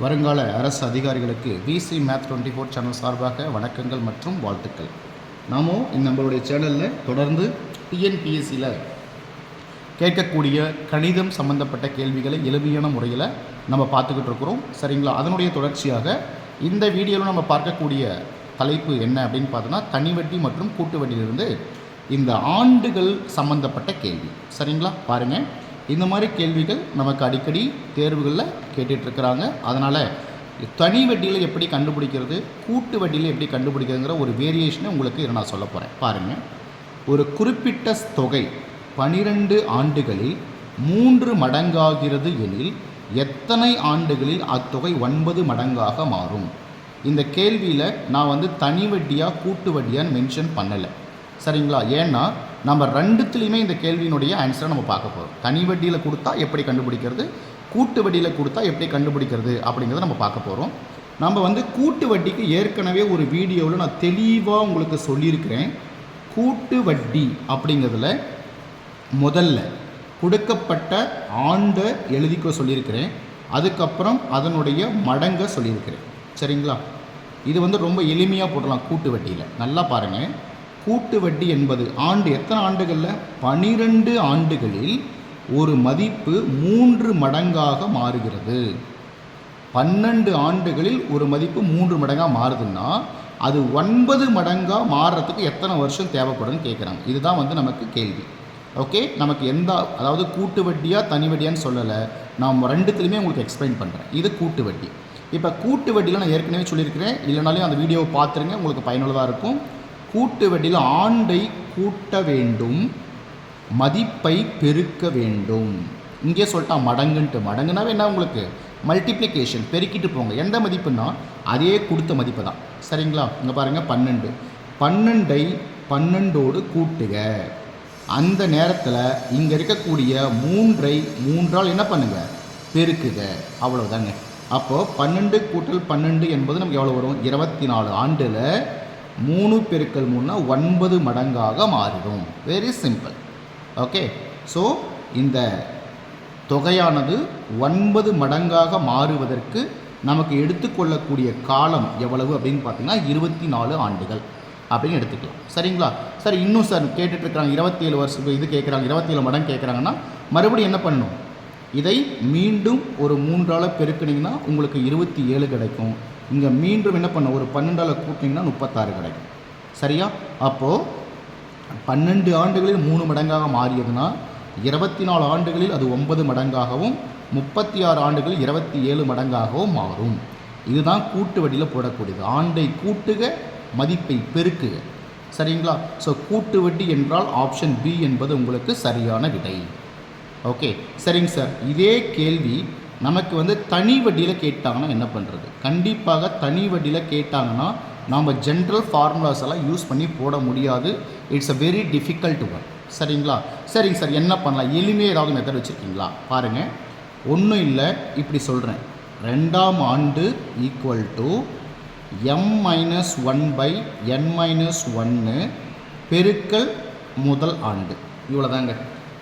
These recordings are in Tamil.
வருங்கால அரசு அதிகாரிகளுக்கு VC math twenty four channel சார்பாக வணக்கங்கள் மற்றும் வாழ்த்துக்கள். நாமும் இந்த நம்மளுடைய சேனலில் தொடர்ந்து டிஎன்பிஎஸ்சியில் கேட்கக்கூடிய கணிதம் சம்பந்தப்பட்ட கேள்விகளை எளிமையான முறையில் நம்ம பார்த்துக்கிட்டு இருக்கிறோம். சரிங்களா? அதனுடைய தொடர்ச்சியாக இந்த வீடியோவில் நம்ம பார்க்கக்கூடிய தலைப்பு என்ன அப்படின்னு பார்த்தோன்னா தனி வட்டி மற்றும் கூட்டு வட்டியிலிருந்து இந்த ஆண்டுகள் சம்பந்தப்பட்ட கேள்வி. சரிங்களா? பாருங்கள் இந்த மாதிரி கேள்விகள் நமக்கு அடிக்கடி தேர்வுகளில் கேட்டுட்ருக்கிறாங்க. அதனால் தனி வட்டியில் எப்படி கண்டுபிடிக்கிறது கூட்டு வட்டியில் எப்படி கண்டுபிடிக்கிறதுங்கிற ஒரு வேரியேஷனை உங்களுக்கு இதை நான் சொல்ல போகிறேன் பாருங்கள் ஒரு குறிப்பிட்ட தொகை பனிரெண்டு ஆண்டுகளில் மூன்று மடங்காகிறது எனில் எத்தனை ஆண்டுகளில் அத்தொகை ஒன்பது மடங்காக மாறும்? இந்த கேள்வியில் நான் வந்து தனி வட்டியாக கூட்டு வட்டியான்னு மென்ஷன் பண்ணலை. சரிங்களா? ஏன்னா நம்ம ரெண்டுத்துலேயுமே இந்த கேள்வியினுடைய ஆன்சரை நம்ம பார்க்க போகிறோம் தனி வட்டியில் கொடுத்தா எப்படி கண்டுபிடிக்கிறது? கூட்டு வட்டியில் கொடுத்தா எப்படி கண்டுபிடிக்கிறது? அப்படிங்கிறத நம்ம பார்க்க போகிறோம் நம்ம வந்து கூட்டு வட்டிக்கு ஏற்கனவே ஒரு வீடியோவில் நான் தெளிவாக உங்களுக்கு சொல்லியிருக்கிறேன். கூட்டு வட்டி அப்படிங்கிறதுல முதல்ல கொடுக்கப்பட்ட ஆண்டை எழுதிக்க சொல்லியிருக்கிறேன். அதுக்கப்புறம் அதனுடைய மடங்கை சொல்லியிருக்கிறேன். சரிங்களா? இது வந்து ரொம்ப எளிமையாக போடலாம் கூட்டு வட்டியில். நல்லா பாருங்கள் கூட்டு வட்டி என்பது ஆண்டு எத்தனை ஆண்டுகளில்? பனிரெண்டு ஆண்டுகளில் ஒரு மதிப்பு மூன்று மடங்காக மாறுகிறது. பன்னெண்டு ஆண்டுகளில் ஒரு மதிப்பு மூன்று மடங்காக மாறுதுன்னா அது ஒன்பது மடங்காக மாறுறதுக்கு எத்தனை வருஷம் தேவைப்படும்னு கேட்குறாங்க இதுதான் வந்து நமக்கு கேள்வி. ஓகே? நமக்கு எந்த அதாவது கூட்டு வட்டியாக தனி வட்டியான்னு சொல்லலை. நான் ரெண்டுத்துலையுமே உங்களுக்கு எக்ஸ்பிளைன் பண்ணுறேன் இது கூட்டு வட்டி. இப்போ கூட்டு வட்டியில் நான் ஏற்கனவே சொல்லியிருக்கிறேன். இல்லைனாலையும் அந்த வீடியோவை பார்த்துருங்க. உங்களுக்கு பயனுள்ளதாக இருக்கும். கூட்டு வெட்டில் ஆண்டை கூட்ட வேண்டும் மதிப்பை பெருக்க வேண்டும். இங்கே சொல்லிட்டா மடங்குன்ட்டு. மடங்குனாவே என்ன உங்களுக்கு? மல்டிப்ளிகேஷன் பெருக்கிட்டு போங்க. எந்த மதிப்புன்னா? அதே கொடுத்த மதிப்பு தான். சரிங்களா? இங்கே பாருங்கள் பன்னெண்டு. பன்னெண்டை பன்னெண்டோடு கூட்டுக. அந்த நேரத்தில் இங்கே இருக்கக்கூடிய மூன்றை மூன்றால் என்ன பண்ணுங்க? பெருக்குக. அவ்வளோதாங்க அப்போது பன்னெண்டு கூட்டல் பன்னெண்டு என்பது நமக்கு எவ்வளோ வரும்? இருபத்தி நாலு ஆண்டில் மூணு பெருக்கல் மூணுனா ஒன்பது மடங்காக மாறிடும். வெரி சிம்பிள் ஓகே ஸோ இந்த தொகையானது ஒன்பது மடங்காக மாறுவதற்கு நமக்கு எடுத்துக்கொள்ளக்கூடிய காலம் எவ்வளவு அப்படின்னு பார்த்தீங்கன்னா இருபத்தி நாலு ஆண்டுகள் அப்படின்னு எடுத்துக்கலாம். சரிங்களா? சரி இன்னும் சார் கேட்டுட்டு இருக்கிறாங்க இருபத்தி ஏழு வருஷம் இது கேட்குறாங்க இருபத்தேழு மடங்கு கேட்குறாங்கன்னா மறுபடியும் என்ன பண்ணணும்? இதை மீண்டும் ஒரு மூன்றால் பெருக்கினீங்கன்னா உங்களுக்கு இருபத்தி ஏழு கிடைக்கும். இங்கே மீண்டும் என்ன பண்ண ஒரு பன்னெண்டால் கூட்டிங்கன்னா முப்பத்தாறு கிடைக்கும். சரியா? அப்போது பன்னெண்டு ஆண்டுகளில் மூணு மடங்காக மாறியதுன்னா இருபத்தி நாலு ஆண்டுகளில் அது ஒன்பது மடங்காகவும் முப்பத்தி ஆறு ஆண்டுகளில் இருபத்தி ஏழு மடங்காகவும் மாறும். இதுதான் கூட்டு வட்டியில் போடக்கூடியது. ஆண்டை கூட்டுக மதிப்பை பெருக்குக. சரிங்களா? ஸோ கூட்டு வட்டி என்றால் ஆப்ஷன் பி என்பது உங்களுக்கு சரியான விடை. ஓகே சரிங்க சார் இதே கேள்வி நமக்கு வந்து தனி வட்டியில் கேட்டாங்கன்னா என்ன பண்ணுறது கண்டிப்பாக தனி வட்டியில் கேட்டாங்கன்னா நாம் ஜென்ரல் ஃபார்முலாஸ் எல்லாம் யூஸ் பண்ணி போட முடியாது. It's a very difficult one சரிங்களா? சரிங்க சார் என்ன பண்ணலாம்? எளிமையாக ஏதாவது மெத்தட் வச்சுருக்கீங்களா? பாருங்கள் ஒன்றும் இல்லை இப்படி சொல்கிறேன் ரெண்டாம் ஆண்டு equal to M minus one by N minus ஒன்று பெருக்கல் முதல் ஆண்டு. இவ்வளோதாங்க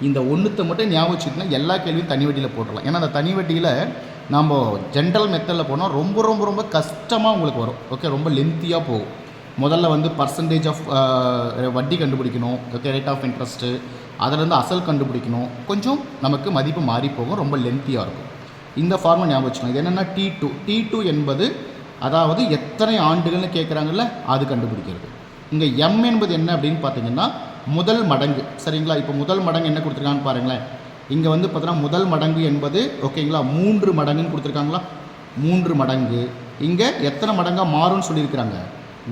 இந்த ஒன்றுத்தை மட்டும் ஞாபகம் வச்சுக்கிட்டா எல்லா கேள்வியும் தனி வட்டியில் போட்டுடலாம். ஏன்னா அந்த தனி வட்டியில் நம்ம ஜென்ரல் மெத்தடில் போனால் ரொம்ப ரொம்ப ரொம்ப கஷ்டமாக உங்களுக்கு வரும். ஓகே ரொம்ப லென்த்தியாக போகும். முதல்ல வந்து பர்சன்டேஜ் ஆஃப் வட்டி கண்டுபிடிக்கணும் ஓகே ரேட் ஆஃப் இன்ட்ரெஸ்ட்டு அதிலேருந்து அசல் கண்டுபிடிக்கணும். கொஞ்சம் நமக்கு மதிப்பு மாறி போகும் ரொம்ப லென்த்தியாக இருக்கும். இந்த ஃபார்மை ஞாபகம் வச்சுக்கணும். இது என்னென்னா டி டூ டி டூ என்பது அதாவது எத்தனை ஆண்டுகள்னு கேட்குறாங்கல்ல அது கண்டுபிடிக்கிறது. இங்கே எம் என்பது என்ன அப்படின்னு பார்த்தீங்கன்னா முதல் மடங்கு. சரிங்களா? இப்போ முதல் மடங்கு என்ன கொடுத்துருக்கான்னு பாருங்களேன். இங்கே வந்து பார்த்தோன்னா முதல் மடங்கு என்பது ஓகேங்களா? மூன்று மடங்குன்னு கொடுத்துருக்காங்களா? மூன்று மடங்கு. இங்கே எத்தனை மடங்காக மாறும்னு சொல்லியிருக்கிறாங்க.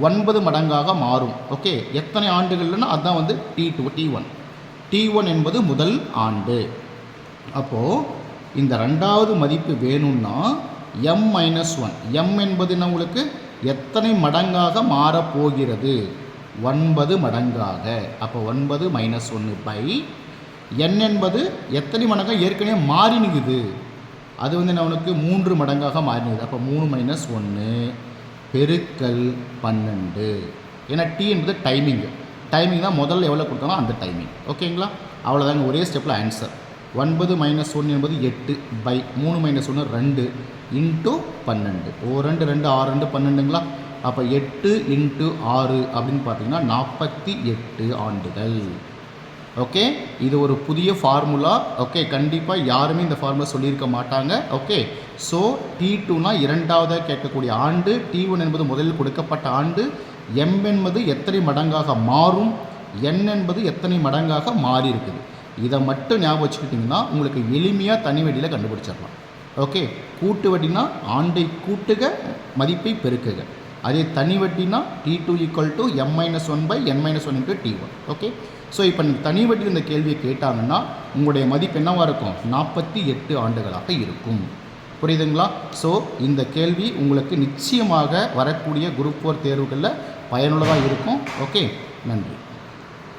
ஒன்பது மடங்காக மாறும். ஓகே? எத்தனை ஆண்டுகள்னா அதுதான் வந்து T two T one T one என்பது முதல் ஆண்டு. அப்போது இந்த ரெண்டாவது மதிப்பு வேணும்னா எம் மைனஸ் ஒன் எம் என்பது என்ன உங்களுக்கு? எத்தனை மடங்காக மாறப்போகிறது ஒன்பது மடங்காக. அப்போ ஒன்பது மைனஸ் ஒன்று பை என் என்பது எத்தனை மடங்காக? ஏற்கனவே மாறி நிற்குது அது வந்து என்ன உனக்கு? மூன்று மடங்காக மாறினது அப்போ மூணு மைனஸ் ஒன்று பெருக்கல் பன்னெண்டு. ஏன்னா டி என்பது டைமிங்கு டைமிங் தான் முதல்ல எவ்வளோ கொடுத்தாலும் அந்த டைமிங் ஓகேங்களா அவ்வளோதாங்க ஒரே ஸ்டெப்பில் ஆன்சர் ஒன்பது மைனஸ் ஒன்று என்பது எட்டு பை மூணு மைனஸ் ஒன்று ரெண்டு இன்ட்டு பன்னெண்டு. ஓ ரெண்டு ரெண்டு ஆறு ரெண்டு பன்னெண்டுங்களா? அப்போ எட்டு இன்ட்டு ஆறு அப்படின்னு பார்த்தீங்கன்னா நாற்பத்தி எட்டு ஆண்டுகள். ஓகே இது ஒரு புதிய ஃபார்முலா ஓகே கண்டிப்பாக யாருமே இந்த ஃபார்முலா சொல்லியிருக்க மாட்டாங்க. ஓகே ஸோ டி டூனா இரண்டாவதாக கேட்கக்கூடிய ஆண்டு. டி ஒன் என்பது முதலில் கொடுக்கப்பட்ட ஆண்டு. எம் என்பது எத்தனை மடங்காக மாறும்? என் என்பது எத்தனை மடங்காக மாறி இருக்குது இதை மட்டும் ஞாபகம் வச்சுக்கிட்டிங்கன்னா உங்களுக்கு எளிமையாக தனி வட்டியில் கண்டுபிடிச்சிடலாம். ஓகே கூட்டு வட்டினா ஆண்டை கூட்டுக மதிப்பை பெருக்குக. அதே தனி வட்டினா T two equal to M minus one by N minus one into T one okay so இப்போ நீங்கள் தனி வட்டி இந்த கேள்வியை கேட்டாங்கன்னா உங்களுடைய மதிப்பு என்னவாக இருக்கும்? நாற்பத்தி எட்டு ஆண்டுகளாக இருக்கும். புரியுதுங்களா? ஸோ இந்த கேள்வி உங்களுக்கு நிச்சயமாக வரக்கூடிய குரூப் ஃபோர் தேர்வுகளில் பயனுள்ளதாக இருக்கும். ஓகே நன்றி.